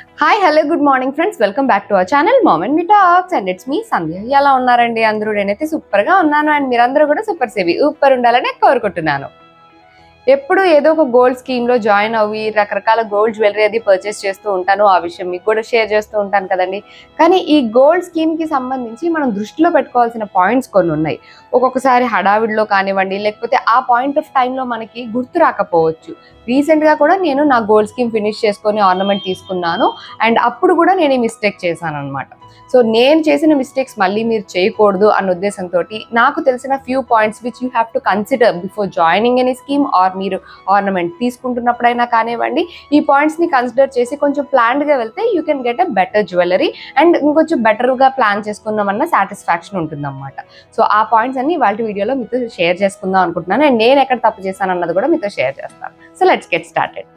Hi hello good morning friends welcome back to our channel moment me talks and it's me Sandhya ఎలా ఉన్నారండి అందరూ? నేనైతే సూపర్గా ఉన్నాను. అండ్ మీరందరూ కూడా సూపర్ సేవి సూపర్ ఉండాలని కోరుకుంటున్నాను. ఎప్పుడు ఏదో ఒక గోల్డ్ స్కీమ్లో జాయిన్ అవ్వి రకరకాల గోల్డ్ జ్యువెలరీ అది పర్చేస్ చేస్తూ ఉంటాను. ఆ విషయం మీకు కూడా షేర్ చేస్తూ ఉంటాను కదండి. కానీ ఈ గోల్డ్ స్కీమ్కి సంబంధించి మనం దృష్టిలో పెట్టుకోవాల్సిన పాయింట్స్ కొన్ని ఉన్నాయి. ఒక్కొక్కసారి హడావిడిలో కానివ్వండి లేకపోతే ఆ పాయింట్ ఆఫ్ టైంలో మనకి గుర్తు రాకపోవచ్చు. రీసెంట్గా కూడా నేను నా గోల్డ్ స్కీమ్ ఫినిష్ చేసుకొని ఆర్నమెంట్ తీసుకున్నాను అండ్ అప్పుడు కూడా నేను ఈ మిస్టేక్ చేశాను అనమాట సో నేను చేసిన మిస్టేక్స్ మళ్ళీ మీరు చేయకూడదు అన్న ఉద్దేశంతో నాకు తెలిసిన few points which you have to consider before joining any scheme or మీరు ఆర్నమెంట్ తీసుకుంటున్నప్పుడైనా కానివ్వండి ఈ పాయింట్స్ని కన్సిడర్ చేసి కొంచెం ప్లాన్డ్గా వెళ్తే you can get a better jewellery and ఇంకొంచెం బెటర్గా ప్లాన్ చేసుకున్నామన్న సాటిస్ఫాక్షన్ ఉంటుందన్నమాట. సో ఆ పాయింట్స్ అన్ని వాళ్ళ వీడియోలో మీతో షేర్ చేసుకుందాం అనుకుంటున్నాను. అండ్ నేను ఎక్కడ తప్పు చేశాను అన్నది కూడా మీతో షేర్ చేస్తాను. So let's get started.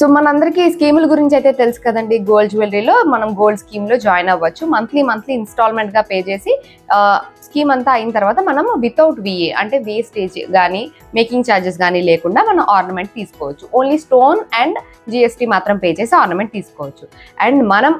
So మనందరికీ ఈ స్కీముల గురించి అయితే తెలుసు కదండి. గోల్డ్ జ్యువెలరీలో మనం గోల్డ్ స్కీమ్లో జాయిన్ అవ్వచ్చు. మంత్లీ మంత్లీ ఇన్స్టాల్మెంట్గా పే చేసి స్కీమ్ అంతా అయిన తర్వాత మనం వితౌట్ విఏ అంటే వేస్టేజ్ కానీ మేకింగ్ ఛార్జెస్ కానీ లేకుండా మనం ఆర్నమెంట్ తీసుకోవచ్చు. ఓన్లీ స్టోన్ అండ్ జిఎస్టీ మాత్రం పే చేసి ఆర్నమెంట్ తీసుకోవచ్చు. అండ్ మనం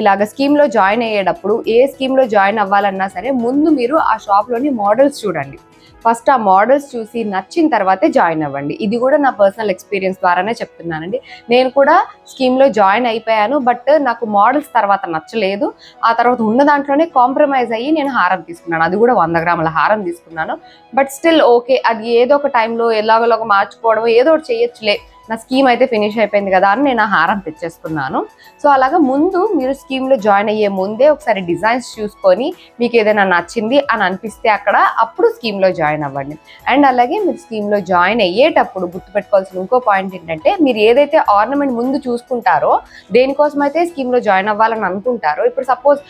ఇలాగ స్కీమ్లో జాయిన్ అయ్యేటప్పుడు ఏ స్కీమ్లో జాయిన్ అవ్వాలన్నా సరే ముందు మీరు ఆ షాప్లోని మోడల్స్ చూడండి. ఫస్ట్ ఆ మోడల్స్ చూసి నచ్చిన తర్వాతే జాయిన్ అవ్వండి. ఇది కూడా నా పర్సనల్ ఎక్స్పీరియన్స్ ద్వారానే చెప్తున్నానండి. నేను కూడా స్కీమ్లో జాయిన్ అయిపోయాను బట్ నాకు మోడల్స్ తర్వాత నచ్చలేదు. ఆ తర్వాత ఉన్న దాంట్లోనే కాంప్రమైజ్ అయ్యి నేను హారం తీసుకున్నాను. అది కూడా వంద గ్రాముల హారం తీసుకున్నాను. బట్ స్టిల్ ఓకే అది ఏదో ఒక టైంలో ఎలాగోలాగో మార్చుకోవడం ఏదో ఒకటి చేయొచ్చులే నా స్కీమ్ అయితే ఫినిష్ అయిపోయింది కదా అని నేను ఆ హారం తెచ్చేసుకున్నాను. సో అలాగా ముందు మీరు స్కీమ్లో జాయిన్ అయ్యే ముందే ఒకసారి డిజైన్స్ చూసుకొని మీకు ఏదైనా నచ్చింది అని అనిపిస్తే అక్కడ అప్పుడు స్కీమ్లో జాయిన్ అవ్వండి. అండ్ అలాగే మీరు స్కీమ్లో జాయిన్ అయ్యేటప్పుడు గుర్తుపెట్టుకోవాల్సిన ఇంకో పాయింట్ ఏంటంటే మీరు ఏదైతే ఆర్నమెంట్ ముందు చూసుకుంటారో దేనికోసం అయితే స్కీమ్లో జాయిన్ అవ్వాలని అనుకుంటారో ఇప్పుడు సపోజ్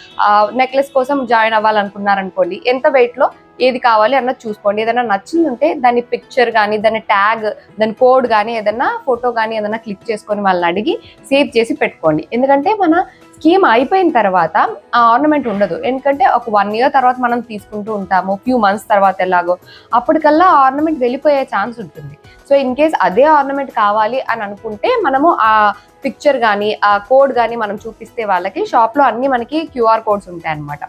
నెక్లెస్ కోసం జాయిన్ అవ్వాలనుకున్నారనుకోండి ఎంత వెయిట్లో ఏది కావాలి అన్నది చూసుకోండి. ఏదైనా నచ్చింది ఉంటే దాని పిక్చర్ కానీ దాని ట్యాగ్ దాని కోడ్ కానీ ఏదైనా ఫోటో కానీ ఏదైనా క్లిక్ చేసుకొని వాళ్ళని అడిగి సేవ్ చేసి పెట్టుకోండి. ఎందుకంటే మన స్కీమ్ అయిపోయిన తర్వాత ఆ ఆర్నమెంట్ ఉండదు. ఎందుకంటే ఒక వన్ ఇయర్ తర్వాత మనం తీసుకుంటూ ఉంటాము. ఫ్యూ మంత్స్ తర్వాత ఎలాగో అప్పటికల్లా ఆర్నమెంట్ వెళ్ళిపోయే ఛాన్స్ ఉంటుంది. సో ఇన్ కేస్ అదే ఆర్నమెంట్ కావాలి అని అనుకుంటే మనము ఆ పిక్చర్ కానీ ఆ కోడ్ కానీ మనం చూపిస్తే వాళ్ళకి షాప్లో అన్ని మనకి క్యూఆర్ కోడ్స్ ఉంటాయి అన్నమాట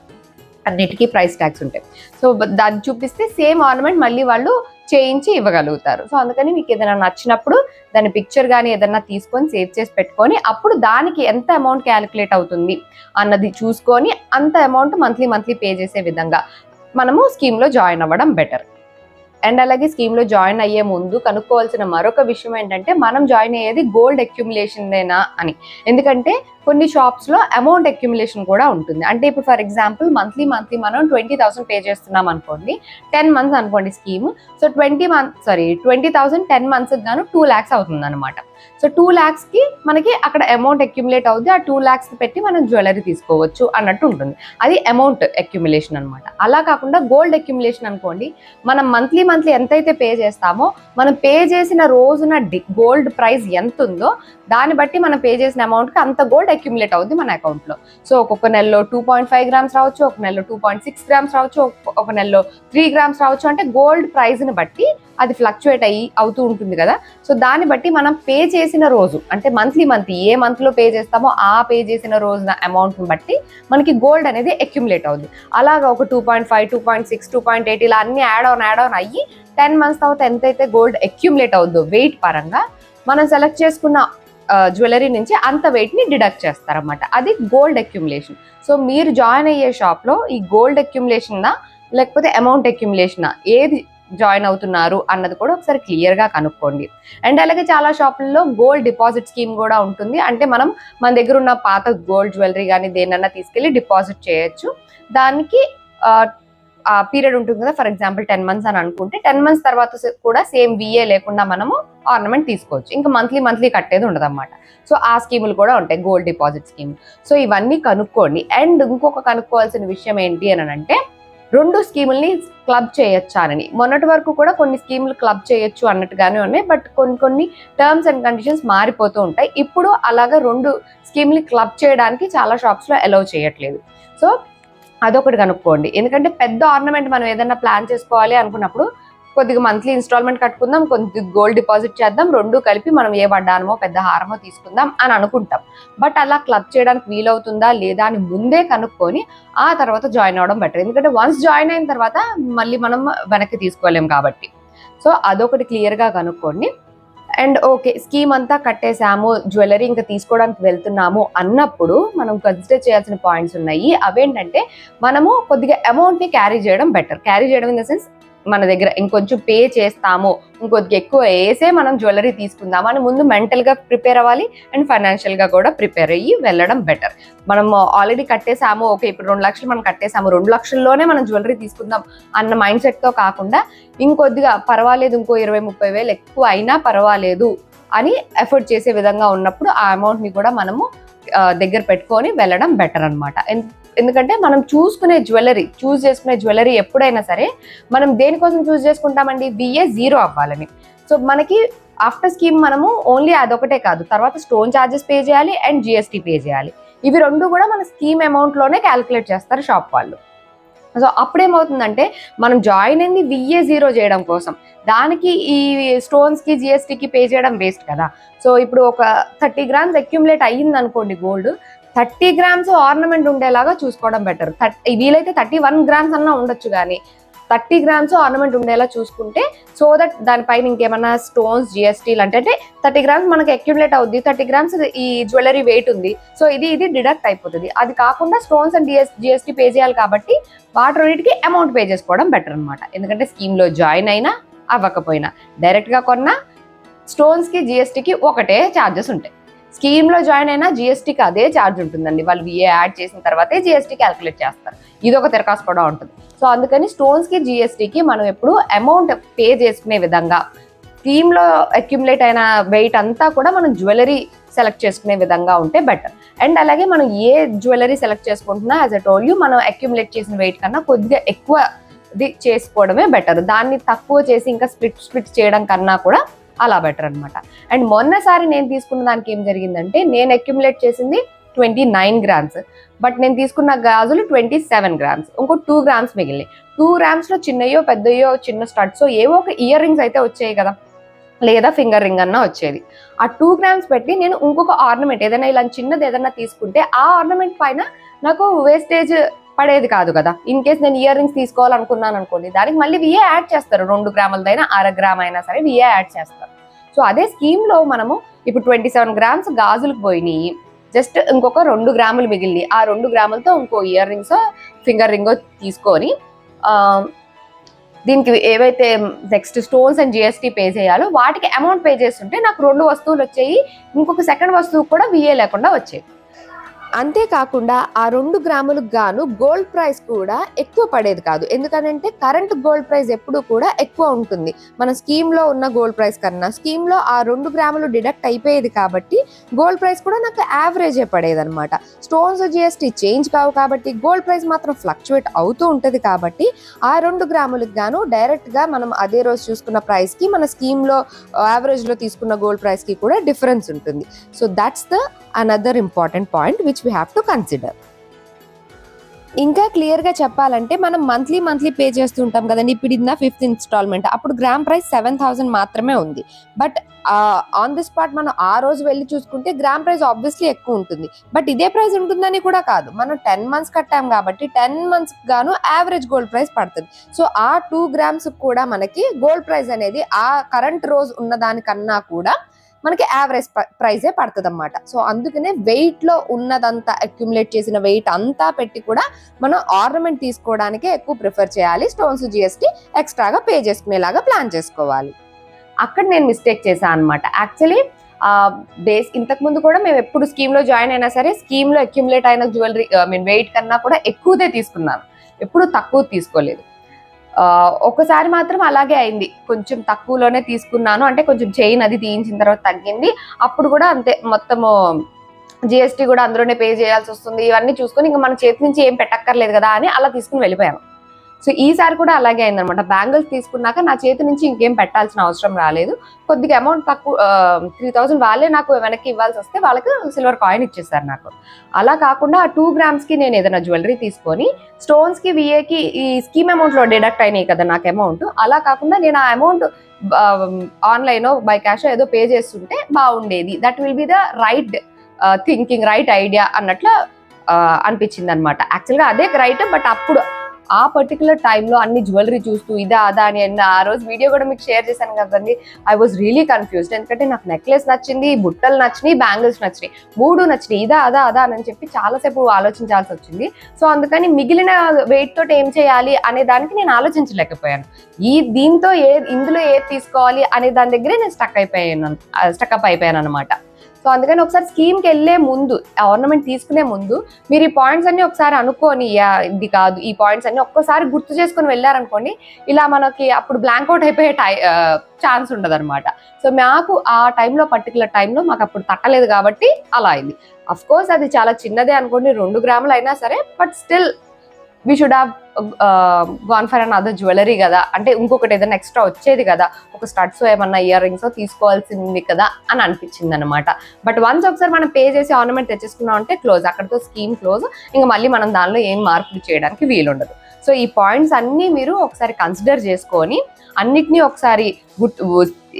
అన్నిటికీ ప్రైస్ ట్యాగ్స్ ఉంటాయి. సో దాన్ని చూపిస్తే సేమ్ ఆర్నమెంట్ మళ్ళీ వాళ్ళు చేయించి ఇవ్వగలుగుతారు. సో అందుకని మీకు ఏదైనా నచ్చినప్పుడు దాని పిక్చర్ కానీ ఏదైనా తీసుకొని సేవ్ చేసి పెట్టుకొని అప్పుడు దానికి ఎంత అమౌంట్ క్యాలిక్యులేట్ అవుతుంది అన్నది చూసుకొని అంత అమౌంట్ మంత్లీ మంత్లీ పే చేసే విధంగా మనము స్కీమ్లో జాయిన్ అవ్వడం బెటర్ అండ్ అలాగే స్కీమ్లో జాయిన్ అయ్యే ముందు కనుక్కోవాల్సిన మరొక విషయం ఏంటంటే మనం జాయిన్ అయ్యేది గోల్డ్ అక్యుములేషన్దేనా అని. ఎందుకంటే కొన్ని షాప్స్లో అమౌంట్ అక్యుములేషన్ కూడా ఉంటుంది. అంటే ఇప్పుడు ఫర్ ఎగ్జాంపుల్ మంత్లీ మంత్లీ మనం ట్వంటీ థౌసండ్ పే చేస్తున్నాం అనుకోండి టెన్ మంత్స్ అనుకోండి scheme so twenty month sorry twenty thousand ten మంత్స్కి గాను టూ ల్యాక్స్ అవుతుంది అనమాట సో టూ ల్యాక్స్కి మనకి అక్కడ అమౌంట్ అక్యుములేట్ అవుద్ది. ఆ టూ ల్యాక్స్ పెట్టి మనం జ్యువెలరీ తీసుకోవచ్చు అన్నట్టు ఉంటుంది. అది అమౌంట్ అక్యుములేషన్ అనమాట అలా కాకుండా గోల్డ్ అక్యుములేషన్ అనుకోండి మనం మంత్లీ మంత్లీ ఎంతైతే పే చేస్తామో మనం పే చేసిన రోజున గోల్డ్ ప్రైస్ ఎంత ఉందో దాన్ని బట్టి మనం పే చేసిన అమౌంట్కి అంత గోల్డ్ అక్యుములేట్ అవుద్ది మన అకౌంట్లో సో ఒక్కొక్క నెలలో టూ పాయింట్ ఫైవ్ గ్రామ్స్ రావచ్చు ఒక నెలలో టూ పాయింట్ సిక్స్ గ్రామ్స్ రావచ్చు ఒక- నెలలో త్రీ గ్రామ్స్ రావచ్చు. అంటే గోల్డ్ ప్రైస్ని బట్టి అది ఫ్లక్చుయేట్ అయ్యి అవుతూ ఉంటుంది కదా. సో దాన్ని బట్టి మనం పే చేసిన రోజు అంటే మంత్లీ మంత్లీ ఏ మంత్లో పే చేస్తామో ఆ పే చేసిన రోజున అమౌంట్ని బట్టి మనకి గోల్డ్ అనేది అక్యుములేట్ అవుద్ది. అలాగా ఒక two point five two point six two point eight ఇలా అన్ని యాడ్ ఆన్ యాడ్ ఆన్ అయ్యి టెన్ మంత్స్ తర్వాత ఎంతైతే గోల్డ్ అక్యుములేట్ అవుద్దో వెయిట్ పరంగా మనం సెలెక్ట్ చేసుకున్న జ్యువెలరీ నుంచి అంత వెయిట్ని డిడక్ట్ చేస్తారన్నమాట. అది గోల్డ్ అక్యుములేషన్ సో మీరు జాయిన్ అయ్యే షాప్లో ఈ గోల్డ్ అక్యుములేషన్నా లేకపోతే అమౌంట్ అక్యుములేషనా ఏది జాయిన్ అవుతున్నారు అన్నది కూడా ఒకసారి క్లియర్గా కనుక్కోండి. అండ్ అలాగే చాలా షాపుల్లో గోల్డ్ డిపాజిట్ స్కీమ్ కూడా ఉంటుంది. అంటే మనం మన దగ్గర ఉన్న పాత గోల్డ్ జ్యువెలరీ కానీ దేనన్నా తీసుకెళ్ళి డిపాజిట్ చేయొచ్చు. దానికి పీరియడ్ ఉంటుంది కదా ఫర్ ఎగ్జాంపుల్ టెన్ మంత్స్ అని అనుకుంటే టెన్ మంత్స్ తర్వాత కూడా సేమ్ విఏ లేకుండా మనము ఆర్నమెంట్ తీసుకోవచ్చు. ఇంకా మంత్లీ మంత్లీ కట్టేది ఉండదు అనమాట సో ఆ స్కీములు కూడా ఉంటాయి గోల్డ్ డిపాజిట్ స్కీమ్. సో ఇవన్నీ కనుక్కోండి. అండ్ ఇంకొక కనుక్కోవాల్సిన విషయం ఏంటి అని అంటే రెండు స్కీముల్ని క్లబ్ చేయొచ్చానని మొన్నటి వరకు కూడా కొన్ని స్కీములు క్లబ్ చేయొచ్చు అన్నట్టుగానే ఉన్నాయి బట్ కొన్ని కొన్ని టర్మ్స్ అండ్ కండిషన్స్ మారిపోతూ ఉంటాయి. ఇప్పుడు అలాగా రెండు స్కీమ్ని క్లబ్ చేయడానికి చాలా షాప్స్లో అలౌ చేయట్లేదు. సో అదొకటి కనుక్కోండి. ఎందుకంటే పెద్ద ఆర్నమెంట్ మనం ఏదైనా ప్లాన్ చేసుకోవాలి అనుకున్నప్పుడు కొద్దిగా మంత్లీ ఇన్స్టాల్మెంట్ కట్టుకుందాం కొద్దిగా గోల్డ్ డిపాజిట్ చేద్దాం రెండు కలిపి మనం ఏ వడ్డానమో పెద్ద హారమో తీసుకుందాం అని అనుకుంటాం. బట్ అలా క్లబ్ చేయడానికి వీలవుతుందా లేదా అని ముందే కనుక్కొని ఆ తర్వాత జాయిన్ అవ్వడం బెటర్ ఎందుకంటే వన్స్ జాయిన్ అయిన తర్వాత మళ్ళీ మనం వెనక్కి తీసుకోలేం కాబట్టి. సో అదొకటి క్లియర్గా కనుక్కోండి. అండ్ ఓకే స్కీమ్ అంతా కట్టేసాము జ్యువెలరీ ఇంకా తీసుకోవడానికి వెళ్తున్నాము అన్నప్పుడు మనం కన్సిడర్ చేయాల్సిన పాయింట్స్ ఉన్నాయి. అవేంటంటే మనము కొద్దిగా అమౌంట్ని క్యారీ చేయడం బెటర్ క్యారీ చేయడం ఇన్ ద సెన్స్ మన దగ్గర ఇంకొంచెం పే చేస్తాము ఇంకొద్ది ఎక్కువ వేసే మనం జ్యువెలరీ తీసుకుందాము అని ముందు మెంటల్గా ప్రిపేర్ అవ్వాలి అండ్ ఫైనాన్షియల్గా కూడా ప్రిపేర్ అయ్యి వెళ్ళడం బెటర్ మనం ఆల్రెడీ కట్టేసాము ఓకే ఇప్పుడు రెండు లక్షలు మనం కట్టేసాము రెండు లక్షల్లోనే మనం జ్యువెలరీ తీసుకుందాం అన్న మైండ్ సెట్తో కాకుండా ఇంకొద్దిగా పర్వాలేదు ఇంకో ఇరవై ముప్పై వేలు ఎక్కువ అయినా పర్వాలేదు అని ఎఫర్ట్ చేసే విధంగా ఉన్నప్పుడు ఆ అమౌంట్ని కూడా మనము దగ్గర పెట్టుకొని వెళ్ళడం బెటర్ అనమాట ఎందుకంటే మనం చూసుకునే జ్యువెలరీ చూస్ చేసుకునే జ్యువెలరీ ఎప్పుడైనా సరే మనం దేనికోసం చూస్ చేసుకుంటామండి? విఏ జీరో అవ్వాలని. సో మనకి ఆఫ్టర్ స్కీమ్ మనము ఓన్లీ అదొకటే కాదు తర్వాత స్టోన్ ఛార్జెస్ పే చేయాలి అండ్ జిఎస్టీ పే చేయాలి. ఇవి రెండు కూడా మన స్కీమ్ అమౌంట్లోనే క్యాలిక్యులేట్ చేస్తారు షాప్ వాళ్ళు. సో అప్పుడేమవుతుందంటే మనం జాయిన్ అయింది విఏ జీరో చేయడం కోసం. దానికి ఈ స్టోన్స్కి జిఎస్టీకి పే చేయడం వేస్ట్ కదా. సో ఇప్పుడు ఒక థర్టీ గ్రామ్స్ అక్యుములేట్ అయ్యింది అనుకోండి గోల్డ్ థర్టీ గ్రామ్స్ ఆర్నమెంట్ ఉండేలాగా చూసుకోవడం బెటర్ థర్టీ వీలైతే థర్టీ వన్ గ్రామ్స్ అన్నా ఉండొచ్చు కానీ థర్టీ గ్రామ్స్ ఆర్నమెంట్ ఉండేలా చూసుకుంటే సో దట్ దానిపైన ఇంకేమైనా స్టోన్స్ జిఎస్టీ అంటే థర్టీ గ్రామ్స్ మనకి అక్యుములేట్ అవుద్ది. థర్టీ గ్రామ్స్ ఈ జ్యువెలరీ వెయిట్ ఉంది. సో ఇది ఇది డిడక్ట్ అయిపోతుంది. అది కాకుండా stones and DS GST pay చేయాలి కాబట్టి వాటి అమౌంట్ పే చేసుకోవడం బెటర్ అనమాట ఎందుకంటే స్కీమ్లో జాయిన్ అయినా అవ్వకపోయినా. డైరెక్ట్గా కొన్నా స్టోన్స్కి జిఎస్టీకి ఒకటే ఛార్జెస్ ఉంటాయి. స్కీమ్లో జాయిన్ అయినా జిఎస్టీకి అదే ఛార్జ్ ఉంటుందండి. వాళ్ళు విఏ యాడ్ చేసిన తర్వాతే జిఎస్టీ క్యాల్కులేట్ చేస్తారు. ఇది ఒక తిరకాసు కూడా ఉంటుంది. సో అందుకని స్టోన్స్కి జిఎస్టీకి మనం ఎప్పుడు అమౌంట్ పే చేసుకునే విధంగా స్కీమ్లో అక్యుములేట్ అయిన వెయిట్ అంతా కూడా మనం జ్యువెలరీ సెలెక్ట్ చేసుకునే విధంగా ఉంటే బెటర్ అండ్ అలాగే మనం ఏ జ్యువెలరీ సెలెక్ట్ చేసుకుంటున్నా యాజ్ అ టోల్ యూ మనం అక్యుములేట్ చేసిన వెయిట్ కన్నా కొద్దిగా ఎక్కువ ఇది చేసుకోవడమే బెటర్ దాన్ని తక్కువ చేసి ఇంకా స్ప్లిట్ స్ప్లిట్ చేయడం కన్నా కూడా అలా బెటర్ అనమాట అండ్ మొన్నసారి నేను తీసుకున్న దానికి ఏం జరిగిందంటే నేను అక్యుములేట్ చేసింది ట్వంటీ నైన్ గ్రామ్స్ బట్ నేను తీసుకున్న గాజులు ట్వంటీ సెవెన్ గ్రామ్స్ ఇంకో టూ గ్రామ్స్ మిగిలినాయి. టూ గ్రామ్స్లో చిన్నయో పెద్దయో చిన్న స్టడ్స్ ఏవో ఒక ఇయర్ రింగ్స్ అయితే వచ్చాయి కదా లేదా ఫింగర్ రింగ్ అన్న వచ్చేది. ఆ టూ గ్రామ్స్ పెట్టి నేను ఇంకొక ఆర్నమెంట్ ఏదైనా ఇలా చిన్నది ఏదైనా తీసుకుంటే ఆ ఆర్నమెంట్ పైన నాకు వేస్టేజ్ పడేది కాదు కదా. ఇన్ కేస్ నేను ఇయర్ రింగ్స్ తీసుకోవాలనుకున్నాను అనుకోండి దానికి మళ్ళీ విఏ యాడ్ చేస్తారు. రెండు గ్రాములదైనా అర గ్రామ్ అయినా సరే విఏ యాడ్ చేస్తారు. సో అదే స్కీమ్లో మనము ఇప్పుడు ట్వంటీ సెవెన్ గ్రామ్స్ గాజులకు పోయినాయి. జస్ట్ ఇంకొక రెండు గ్రాములు మిగిలినాయి. ఆ రెండు గ్రాములతో ఇంకో ఇయర్ రింగ్స్ ఫింగర్ రింగో తీసుకొని దీనికి ఏవైతే next stones and GST pay చేయాలో వాటికి అమౌంట్ పే చేస్తుంటే నాకు రెండు వస్తువులు వచ్చాయి. ఇంకొక సెకండ్ వస్తువు కూడా విఏ లేకుండా వచ్చాయి అంతేకాకుండా ఆ రెండు గ్రాములకు గాను గోల్డ్ ప్రైస్ కూడా ఎక్కువ పడేది కాదు. ఎందుకనంటే కరెంట్ గోల్డ్ ప్రైస్ ఎప్పుడు కూడా ఎక్కువ ఉంటుంది. మన స్కీమ్లో ఉన్న గోల్డ్ ప్రైస్ కన్నా స్కీమ్లో ఆ రెండు గ్రాములు డిడక్ట్ అయిపోయేది కాబట్టి గోల్డ్ ప్రైస్ కూడా నాకు యావరేజే పడేది అనమాట స్టోన్స్ జిఎస్టీ చేంజ్ కావు కాబట్టి గోల్డ్ ప్రైస్ మాత్రం ఫ్లక్చువేట్ అవుతూ ఉంటుంది కాబట్టి ఆ రెండు గ్రాములకు గాను డైరెక్ట్గా మనం అదే రోజు చూసుకున్న ప్రైస్కి మన స్కీమ్లో యావరేజ్లో తీసుకున్న గోల్డ్ ప్రైస్కి కూడా డిఫరెన్స్ ఉంటుంది. So that's the another important point which we have to consider ఇంకా క్లియర్గా చెప్పాలంటే మనం మంత్లీ మంత్లీ పే చేస్తూ ఉంటాం కదండి ఇప్పుడు ఇది నా ఫిఫ్త్ ఇన్స్టాల్మెంట్ అప్పుడు గ్రామ్ ప్రైస్ సెవెన్ థౌసండ్ మాత్రమే ఉంది. బట్ ఆన్ ది స్పాట్ మనం ఆ రోజు వెళ్ళి చూసుకుంటే గ్రామ్ ప్రైస్ ఆబ్వియస్లీ ఎక్కువ ఉంటుంది. బట్ ఇదే ప్రైస్ ఉంటుందని కూడా కాదు. మనం టెన్ మంత్స్ కట్టాం కాబట్టి టెన్ మంత్స్ గాను యావరేజ్ గోల్డ్ ప్రైస్ పడుతుంది. సో ఆ టూ గ్రామ్స్ కూడా మనకి గోల్డ్ ప్రైస్ అనేది ఆ కరెంట్ రోజు ఉన్న దానికన్నా కూడా మనకి యావరేజ్ ప్రైజే పడుతుంది అనమాట సో అందుకనే వెయిట్లో ఉన్నదంతా అక్యుములేట్ చేసిన వెయిట్ అంతా పెట్టి కూడా మనం ఆర్నమెంట్ తీసుకోవడానికే ఎక్కువ ప్రిఫర్ చేయాలి. స్టోన్స్ జిఎస్టీ ఎక్స్ట్రాగా పే చేసుకునేలాగా ప్లాన్ చేసుకోవాలి. అక్కడ నేను మిస్టేక్ చేశాను అనమాట యాక్చువల్లీ బేస్ ఇంతకుముందు కూడా మేము ఎప్పుడు స్కీమ్లో జాయిన్ అయినా సరే స్కీమ్లో అక్యుములేట్ అయిన జ్యువెలరీ ఐ మీన్ వెయిట్ కన్నా కూడా ఎక్కువదే తీసుకున్నాను. ఎప్పుడు తక్కువ తీసుకోలేదు. ఒకసారి మాత్రం అలాగే అయింది. కొంచెం తక్కువలోనే తీసుకున్నాను. అంటే కొంచెం చైన్ అది తీయించిన తర్వాత తగ్గింది. అప్పుడు కూడా అంతే మొత్తము జిఎస్టీ కూడా అందులోనే పే చేయాల్సి వస్తుంది. ఇవన్నీ చూసుకొని ఇంకా మన చేతి నుంచి ఏం పెట్టక్కర్లేదు కదా అని అలా తీసుకుని వెళ్ళిపోయాను. సో ఈసారి కూడా అలాగే అయిందనమాట బ్యాంగిల్స్ తీసుకున్నాక నా చేతి నుంచి ఇంకేం పెట్టాల్సిన అవసరం రాలేదు. కొద్దిగా అమౌంట్ తక్కువ త్రీ థౌసండ్ వాళ్ళే నాకు వెనక్కి ఇవ్వాల్సి వస్తే వాళ్ళకి సిల్వర్ కాయిన్ ఇచ్చేసారు నాకు. అలా కాకుండా ఆ టూ గ్రామ్స్కి నేను ఏదైనా జ్యువెలరీ తీసుకొని స్టోన్స్కి విఏకి ఈ స్కీమ్ అమౌంట్లో డిడక్ట్ అయినాయి కదా నాకు అమౌంట్ అలా కాకుండా నేను ఆ అమౌంట్ ఆన్లైన్ బై క్యాష్ ఏదో పే చేస్తుంటే బాగుండేది. That will be the right thinking right idea అన్నట్లు అనిపించింది అనమాట యాక్చువల్గా అదే రైట్ బట్ అప్పుడు ఆ పర్టికులర్ టైంలో అన్ని జ్యువెలరీ చూస్తూ ఇదా అదా అని అన్న ఆ రోజు వీడియో కూడా మీకు షేర్ చేశాను కదండి. ఐ వాజ్ రియలీ కన్ఫ్యూజ్డ్ ఎందుకంటే నాకు నెక్లెస్ నచ్చింది బుట్టలు నచ్చినాయి బ్యాంగిల్స్ నచ్చినాయి. మూడు నచ్చినాయి ఇదా అదా అదా అని చెప్పి చాలాసేపు ఆలోచించాల్సి వచ్చింది. సో అందుకని మిగిలిన వెయిట్ తోటి ఏం చేయాలి అనే దానికి నేను ఆలోచించలేకపోయాను. ఈ దీంతో ఏ ఇందులో ఏది తీసుకోవాలి అనే దాని దగ్గరే నేను స్టక్ అయిపోయాను స్టక్ అప్ అయిపోయాను అనమాట సో అందుకని ఒకసారి స్కీమ్కి వెళ్ళే ముందు ఆర్నమెంట్ తీసుకునే ముందు మీరు ఈ పాయింట్స్ అన్ని ఒకసారి అనుకోని "యా, ఇది కాదు. ఈ పాయింట్స్ అన్ని ఒక్కసారి గుర్తు చేసుకొని వెళ్ళారనుకోండి ఇలా మనకి అప్పుడు బ్లాంక్ అవుట్ అయిపోయే టై ఛాన్స్ ఉండదు అనమాట సో మాకు ఆ టైంలో పర్టికులర్ టైంలో మాకు అప్పుడు తట్టలేదు కాబట్టి అలా అయింది. అఫ్ కోర్స్ అది చాలా చిన్నదే అనుకోండి రెండు గ్రాములు అయినా సరే but still we should have gone for an other jewellery కదా. అంటే ఇంకొకటి ఏదైనా ఎక్స్ట్రా వచ్చేది కదా. ఒక స్టడ్స్ ఏమన్నా ఇయర్ రింగ్స్ తీసుకోవాల్సింది కదా అని అనిపించింది అనమాట బట్ వన్స్ ఒకసారి మనం పే చేసి ఆర్నమెంట్ తెచ్చేసుకున్నాం అంటే క్లోజ్ అక్కడితో స్కీమ్ క్లోజ్ ఇంకా మళ్ళీ మనం దానిలో ఏం మార్పులు చేయడానికి వీలుండదు. సో ఈ పాయింట్స్ అన్నీ మీరు ఒకసారి కన్సిడర్ చేసుకొని అన్నిటినీ ఒకసారి గుర్తు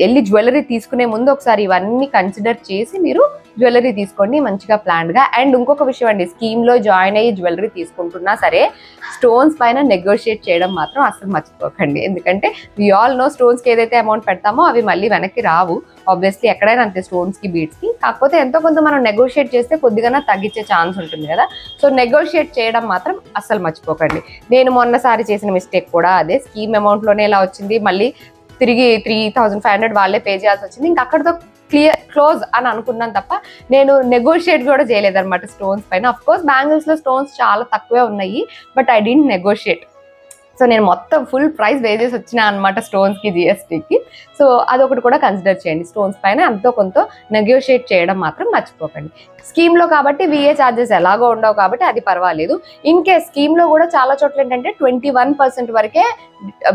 వెళ్ళి జ్యువెలరీ తీసుకునే ముందు ఒకసారి ఇవన్నీ కన్సిడర్ చేసి మీరు జ్యువెలరీ తీసుకోండి మంచిగా ప్లాన్గా అండ్ ఇంకొక విషయం అండి స్కీమ్లో జాయిన్ అయ్యి జ్యువెలరీ తీసుకుంటున్నా సరే స్టోన్స్ పైన నెగోషియేట్ చేయడం మాత్రం అసలు మర్చిపోకండి. ఎందుకంటే వి ఆల్ నో స్టోన్స్కి ఏదైతే అమౌంట్ పెడతామో అవి మళ్ళీ వెనక్కి రావు. ఆబ్వియస్లీ ఎక్కడైనా అంతే స్టోన్స్కి బీట్స్కి కాకపోతే ఎంతో కొంత మనం నెగోషియేట్ చేస్తే కొద్దిగా తగ్గించే ఛాన్స్ ఉంటుంది కదా. సో నెగోషియేట్ చేయడం మాత్రం అస్సలు మర్చిపోకండి. నేను మొన్నసారి చేసిన మిస్టేక్ కూడా అదే స్కీమ్ అమౌంట్లోనే ఇలా వచ్చింది. మళ్ళీ తిరిగి త్రీ థౌజండ్ ఫైవ్ హండ్రెడ్ వాళ్ళే పే చేయాల్సి వచ్చింది. ఇంకా అక్కడితో క్లియర్ క్లోజ్ అని అనుకున్నాను తప్ప నేను నెగోషియేట్ కూడా చేయలేదన్నమాట స్టోన్స్ పైన. అఫ్ కోర్స్ బ్యాంగిల్స్లో స్టోన్స్ చాలా తక్కువే ఉన్నాయి but I didn't negotiate so నేను మొత్తం ఫుల్ ప్రైస్ పే చేసి వచ్చిన అనమాట స్టోన్స్కి జిఎస్టీకి సో అదొకటి కూడా కన్సిడర్ చేయండి. స్టోన్స్ పైన ఎంతో కొంత నెగోషియేట్ చేయడం మాత్రం మర్చిపోకండి. స్కీమ్లో కాబట్టి విఏ ఛార్జెస్ ఎలాగో ఉండవు కాబట్టి అది పర్వాలేదు. ఇన్ కేస్ స్కీమ్లో కూడా చాలా చోట్ల ఏంటంటే ట్వంటీ వన్ పర్సెంట్ వరకే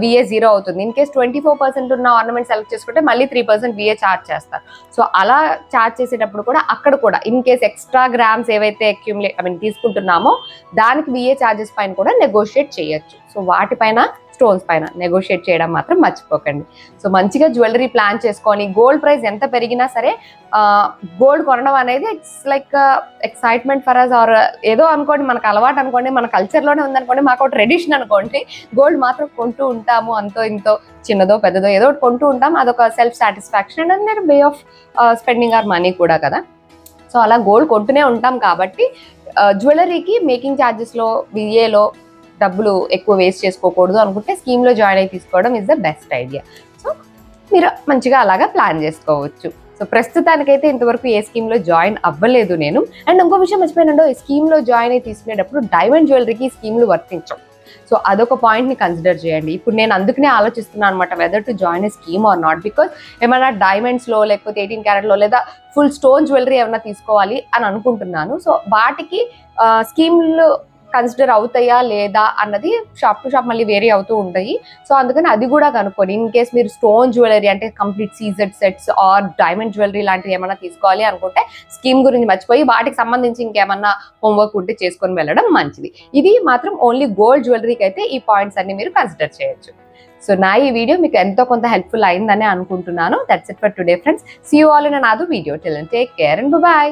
విఏ జీరో అవుతుంది. In case twenty four percent ఉన్న ఆర్నమెంట్ సెలెక్ట్ చేసుకుంటే మళ్ళీ త్రీ పర్సెంట్ విఏ ఛార్జ్ చేస్తారు. సో అలా ఛార్జ్ చేసేటప్పుడు కూడా అక్కడ కూడా ఇన్ కేస్ ఎక్స్ట్రా గ్రామ్స్ ఏవైతే అక్యూములేట్ ఐ మీన్ తీసుకుంటున్నామో దానికి విఏ ఛార్జెస్ పైన కూడా నెగోషియేట్ చేయొచ్చు. సో వాటిపైన స్టోన్స్ పైన నెగోషియేట్ చేయడం మాత్రం మర్చిపోకండి. సో మంచిగా జ్యువెలరీ ప్లాన్ చేసుకొని గోల్డ్ ప్రైస్ ఎంత పెరిగినా సరే గోల్డ్ కొనడం అనేది it's like excitement for us or ఏదో అనుకోండి మనకు అలవాటు అనుకోండి మన కల్చర్లోనే ఉందనుకోండి మాకు ఒక ట్రెడిషన్ అనుకోండి గోల్డ్ మాత్రం కొంటూ ఉంటాము అంతో ఇంతో చిన్నదో పెద్దదో ఏదో ఒకటి కొంటూ ఉంటాం. అదొక self satisfaction and their way of spending our money కూడా కదా. సో అలా గోల్డ్ కొంటూనే ఉంటాం కాబట్టి జ్యువెలరీకి మేకింగ్ ఛార్జెస్లో విఏలో డబ్బులు ఎక్కువ వేస్ట్ చేసుకోకూడదు అనుకుంటే స్కీమ్లో జాయిన్ అయ్యి తీసుకోవడం is the best idea so మీరు మంచిగా అలాగా ప్లాన్ చేసుకోవచ్చు. సో ప్రస్తుతానికైతే ఇంతవరకు ఏ స్కీమ్లో జాయిన్ అవ్వలేదు నేను. అండ్ ఇంకో విషయం మర్చిపోయినండో ఈ స్కీమ్లో జాయిన్ అయ్యి తీసుకునేటప్పుడు డైమండ్ జ్యువెలరీకి ఈ స్కీమ్లు వర్తించవు. సో అదొక పాయింట్ని కన్సిడర్ చేయండి. ఇప్పుడు నేను అందుకనే ఆలోచిస్తున్నాను అనమాట whether to join a scheme or not because ఏమైనా డైమండ్స్లో లేకపోతే ఎయిటీన్ క్యారెట్లో లేదా ఫుల్ స్టోన్ జ్యువెలరీ ఏమైనా తీసుకోవాలి అని అనుకుంటున్నాను. సో వాటికి స్కీమ్లు కన్సిడర్ అవుతాయా లేదా అన్నది షాప్ టు షాప్ మళ్ళీ వేరే అవుతూ ఉంటాయి. సో అందుకని అది కూడా కనుక్కొని ఇన్ కేస్ మీరు స్టోన్ జ్యువెలరీ అంటే complete CZ sets or diamond jewellery లాంటివి ఏమైనా తీసుకోవాలి అనుకుంటే స్కీమ్ గురించి మర్చిపోయి వాటికి సంబంధించి ఇంకేమన్నా హోంవర్క్ ఉంటే చేసుకొని వెళ్ళడం మంచిది. ఇది మాత్రం ఓన్లీ గోల్డ్ జ్యువెలరీకి అయితే ఈ పాయింట్స్ అన్ని మీరు కన్సిడర్ చేయొచ్చు. సో నా ఈ వీడియో మీకు ఎంతో కొంత హెల్ప్ఫుల్ అయిందని అనుకుంటున్నాను. That's it for today friends see you all in నాదు video till take care and bye